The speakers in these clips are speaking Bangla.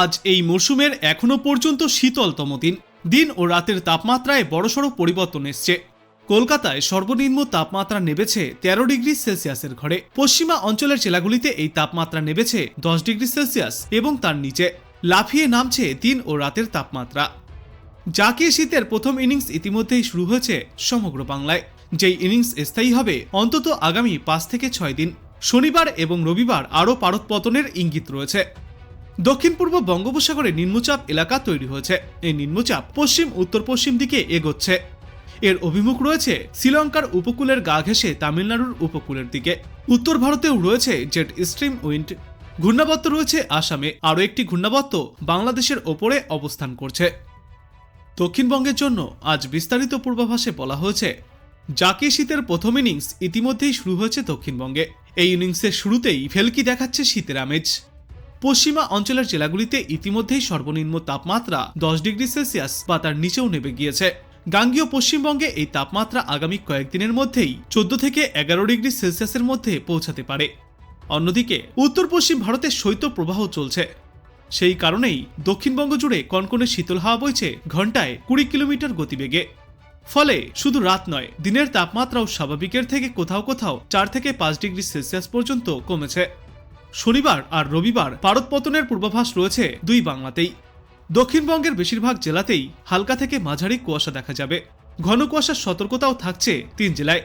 আজ এই মরশুমের এখনও পর্যন্ত শীতলতম দিন। দিন ও রাতের তাপমাত্রায় বড়সড় পরিবর্তন এসছে। কলকাতায় সর্বনিম্ন তাপমাত্রা নেমেছে তেরো ডিগ্রি সেলসিয়াসের ঘরে। পশ্চিমা অঞ্চলের জেলাগুলিতে এই তাপমাত্রা নেমেছে দশ ডিগ্রি সেলসিয়াস এবং তার নিচে। লাফিয়ে নামছে দিন ও রাতের তাপমাত্রা। জাকিয়ে শীতের প্রথম ইনিংস ইতিমধ্যেই শুরু হয়েছে সমগ্র বাংলায়। যেই ইনিংস স্থায়ী হবে অন্তত আগামী পাঁচ থেকে ছয় দিন। শনিবার এবং রবিবার আরও পারদপতনের ইঙ্গিত রয়েছে। দক্ষিণ পূর্ব বঙ্গোপসাগরে নিম্নচাপ এলাকা তৈরি হয়েছে। এই নিম্নচাপ পশ্চিম উত্তর পশ্চিম দিকে এগোচ্ছে। এর অভিমুখ রয়েছে শ্রীলঙ্কার উপকূলের গা ঘেঁষে তামিলনাড়ুর উপকূলের দিকে। উত্তর ভারতেও রয়েছে জেট স্ট্রিম উইন্ড। ঘূর্ণাবর্ত রয়েছে আসামে। আরও একটি ঘূর্ণাবর্ত বাংলাদেশের ওপরে অবস্থান করছে। দক্ষিণবঙ্গের জন্য আজ বিস্তারিত পূর্বাভাসে বলা হয়েছে জাকি শীতের প্রথম ইনিংস ইতিমধ্যেই শুরু হয়েছে দক্ষিণবঙ্গে। এই ইনিংসের শুরুতেই ভেলকি দেখাচ্ছে শীতের আমেজ। পশ্চিমা অঞ্চলের জেলাগুলিতে ইতিমধ্যেই সর্বনিম্ন তাপমাত্রা দশ ডিগ্রি সেলসিয়াস বা তার নিচেও নেমে গিয়েছে। গাঙ্গীয় পশ্চিমবঙ্গে এই তাপমাত্রা আগামী কয়েকদিনের মধ্যেই চোদ্দ থেকে এগারো ডিগ্রি সেলসিয়াসের মধ্যে পৌঁছাতে পারে। অন্যদিকে উত্তর পশ্চিম ভারতে শৈত্য প্রবাহ চলছে। সেই কারণেই দক্ষিণবঙ্গ জুড়ে কনকনে শীতল হাওয়া বইছে ঘন্টায় কুড়ি কিলোমিটার গতিবেগে। ফলে শুধু রাত নয়, দিনের তাপমাত্রাও স্বাভাবিকের থেকে কোথাও কোথাও চার থেকে পাঁচ ডিগ্রি সেলসিয়াস পর্যন্ত কমেছে। শনিবার আর রবিবার পারদপতনের পূর্বাভাস রয়েছে দুই বাংলাতেই। দক্ষিণবঙ্গের বেশিরভাগ জেলাতেই হালকা থেকে মাঝারি কুয়াশা দেখা যাবে। ঘন কুয়াশার সতর্কতাও থাকছে তিন জেলায়।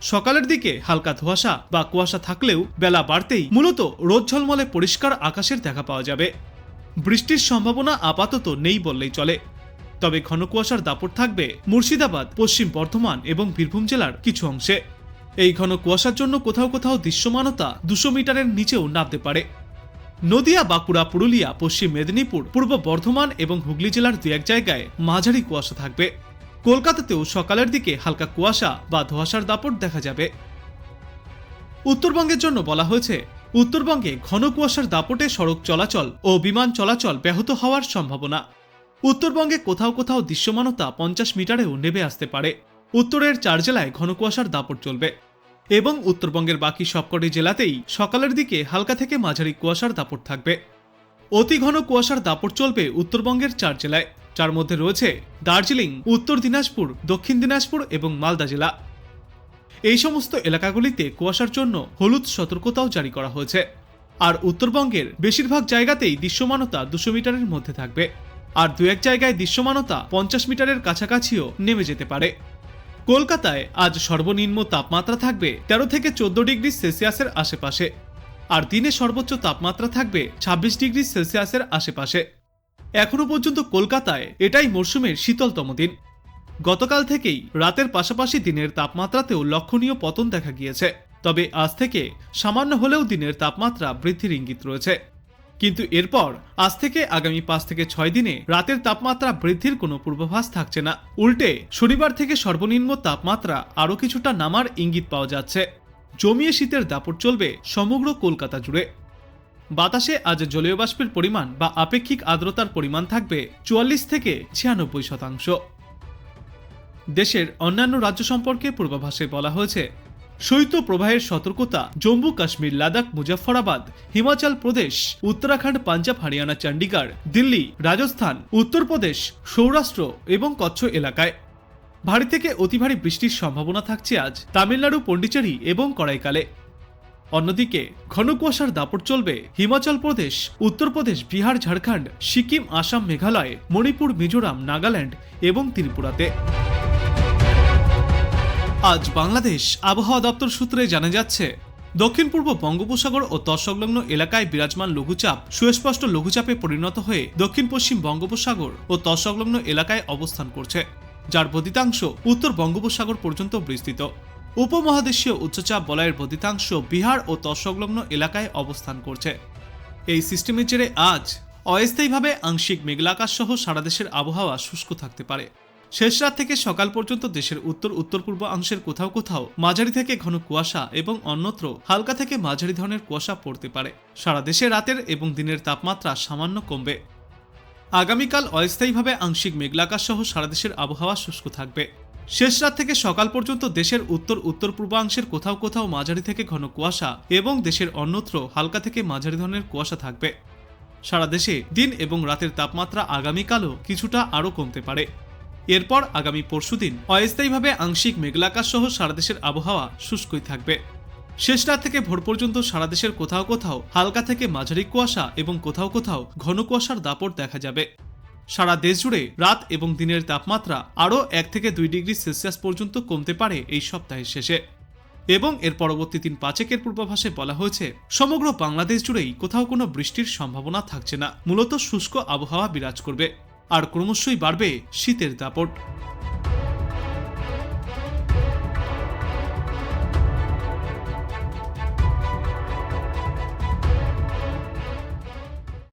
সকালের দিকে হালকা ধোঁয়াশা বা কুয়াশা থাকলেও বেলা বাড়তেই মূলত রোদ ঝলমলে পরিষ্কার আকাশের দেখা পাওয়া যাবে। বৃষ্টির সম্ভাবনা আপাতত নেই বললেই চলে। তবে ঘন কুয়াশার দাপট থাকবে মুর্শিদাবাদ, পশ্চিম বর্ধমান এবং বীরভূম জেলার কিছু অংশে। এই ঘন কুয়াশার জন্য কোথাও কোথাও দৃশ্যমানতা দুশো মিটারের নিচেও নামতে পারে। নদিয়া, বাঁকুড়া, পুরুলিয়া, পশ্চিম মেদিনীপুর, পূর্ব বর্ধমান এবং হুগলি জেলার দু এক জায়গায় মাঝারি কুয়াশা থাকবে। কলকাতাতেও সকালের দিকে হালকা কুয়াশা বা ধোঁয়াশার দাপট দেখা যাবে। উত্তরবঙ্গের জন্য বলা হয়েছে, উত্তরবঙ্গে ঘন কুয়াশার দাপটে সড়ক চলাচল ও বিমান চলাচল ব্যাহত হওয়ার সম্ভাবনা। উত্তরবঙ্গে কোথাও কোথাও দৃশ্যমানতা পঞ্চাশ মিটারেও নেমে আসতে পারে। উত্তরের চার জেলায় ঘন কুয়াশার দাপট চলবে এবং উত্তরবঙ্গের বাকি সবকটি জেলাতেই সকালের দিকে হালকা থেকে মাঝারি কুয়াশার দাপট থাকবে। অতি ঘন কুয়াশার দাপট চলবে উত্তরবঙ্গের চার জেলায়, যার মধ্যে রয়েছে দার্জিলিং, উত্তর দিনাজপুর, দক্ষিণ দিনাজপুর এবং মালদা জেলা। এই সমস্ত এলাকাগুলিতে কুয়াশার জন্য হলুদ সতর্কতাও জারি করা হয়েছে। আর উত্তরবঙ্গের বেশিরভাগ জায়গাতেই দৃশ্যমানতা দুশো মিটারের মধ্যে থাকবে। আর দু এক জায়গায় দৃশ্যমানতা পঞ্চাশ মিটারের কাছাকাছিও নেমে যেতে পারে। কলকাতায় আজ সর্বনিম্ন তাপমাত্রা থাকবে তেরো থেকে চোদ্দ ডিগ্রি সেলসিয়াসের আশেপাশে। আর দিনে সর্বোচ্চ তাপমাত্রা থাকবে ছাব্বিশ ডিগ্রি সেলসিয়াসের আশেপাশে। এখনও পর্যন্ত কলকাতায় এটাই মরশুমের শীতলতম দিন। গতকাল থেকেই রাতের পাশাপাশি দিনের তাপমাত্রাতেও লক্ষণীয় পতন দেখা গিয়েছে। তবে আজ থেকে সামান্য হলেও দিনের তাপমাত্রা বৃদ্ধির ইঙ্গিত রয়েছে। কিন্তু এরপর আজ থেকে আগামী পাঁচ থেকে ছয় দিনে রাতের তাপমাত্রা বৃদ্ধির কোনো পূর্বাভাস থাকছে না। উল্টে, শনিবার থেকে সর্বনিম্ন তাপমাত্রা আরও কিছুটা নামার ইঙ্গিত পাওয়া যাচ্ছে। জমিয়ে শীতের দাপট চলবে সমগ্র কলকাতা জুড়ে। বাতাসে আজ জলীয় বাষ্পের পরিমাণ বা আপেক্ষিক আর্দ্রতার পরিমাণ থাকবে চুয়াল্লিশ থেকে ছিয়ানব্বই শতাংশ। দেশের অন্যান্য রাজ্য সম্পর্কে পূর্বাভাসে বলা হয়েছে শৈত্য প্রবাহের সতর্কতা, জম্মু কাশ্মীর, লাদাখ, মুজাফফরাবাদ, হিমাচল প্রদেশ, উত্তরাখণ্ড, পাঞ্জাব, হরিয়ানা, চণ্ডীগড়, দিল্লি, রাজস্থান, উত্তরপ্রদেশ, সৌরাষ্ট্র এবং কচ্ছ এলাকায়। ভারী থেকে অতি ভারী বৃষ্টির সম্ভাবনা থাকছে আজ তামিলনাড়ু, পন্ডিচেরি এবং কড়াইকালে অন্যদিকে, ঘন কুয়াশার দাপট চলবে হিমাচল প্রদেশ, উত্তরপ্রদেশ, বিহার, ঝাড়খণ্ড, সিকিম, আসাম, মেঘালয়, মণিপুর, মিজোরাম, নাগাল্যান্ড এবং ত্রিপুরাতে। আজ বাংলাদেশ আবহাওয়া দপ্তর সূত্রে জানা যাচ্ছে, দক্ষিণ পূর্ব বঙ্গোপসাগর ও তৎসংলগ্ন এলাকায় বিরাজমান লঘুচাপ সুস্পষ্ট লঘুচাপে পরিণত হয়ে দক্ষিণ পশ্চিম বঙ্গোপসাগর ও তৎসংলগ্ন এলাকায় অবস্থান করছে, যার বদিতাংশ উত্তর বঙ্গোপসাগর পর্যন্ত বিস্তৃত। উপমহাদেশীয় উচ্চচাপ বলয়ের বদিতাংশ বিহার ও তৎসংলগ্ন এলাকায় অবস্থান করছে। এই সিস্টেমের জেরে আজ অস্থায়ীভাবে আংশিক মেঘলাকাশ সহ সারা দেশের আবহাওয়া শুষ্ক থাকতে পারে। শেষ রাত থেকে সকাল পর্যন্ত দেশের উত্তর উত্তর পূর্বাংশের কোথাও কোথাও মাঝারি থেকে ঘন কুয়াশা এবং অন্যত্র হালকা থেকে মাঝারি ধরনের কুয়াশা পড়তে পারে। সারা দেশে রাতের এবং দিনের তাপমাত্রা সামান্য কমবে। আগামীকাল অস্থায়ীভাবে আংশিক মেঘলাকাশ সহ সারা দেশের আবহাওয়া শুষ্ক থাকবে। শেষ রাত থেকে সকাল পর্যন্ত দেশের উত্তর উত্তর পূর্বাংশের কোথাও কোথাও মাঝারি থেকে ঘন কুয়াশা এবং দেশের অন্যত্র হালকা থেকে মাঝারি ধরনের কুয়াশা থাকবে। সারা দেশে দিন এবং রাতের তাপমাত্রা আগামীকালও কিছুটা আরও কমতে পারে। এরপর আগামী পরশুদিন অস্থায়ীভাবে আংশিক মেঘলাকাশ সহ সারা দেশের আবহাওয়া শুষ্কই থাকবে। শেষ রাত থেকে ভোর পর্যন্ত সারা দেশের কোথাও কোথাও হালকা থেকে মাঝারি কুয়াশা এবং কোথাও কোথাও ঘন কুয়াশার দাপট দেখা যাবে। সারা দেশ জুড়ে রাত এবং দিনের তাপমাত্রা আরও এক থেকে দুই ডিগ্রি সেলসিয়াস পর্যন্ত কমতে পারে এই সপ্তাহের শেষে। এবং এর পরবর্তী দিন পাঁচেকের পূর্বাভাসে বলা হয়েছে, সমগ্র বাংলাদেশ জুড়েই কোথাও কোনো বৃষ্টির সম্ভাবনা থাকছে না। মূলত শুষ্ক আবহাওয়া বিরাজ করবে। আর ক্রমশই বাড়বে শীতের দাপট।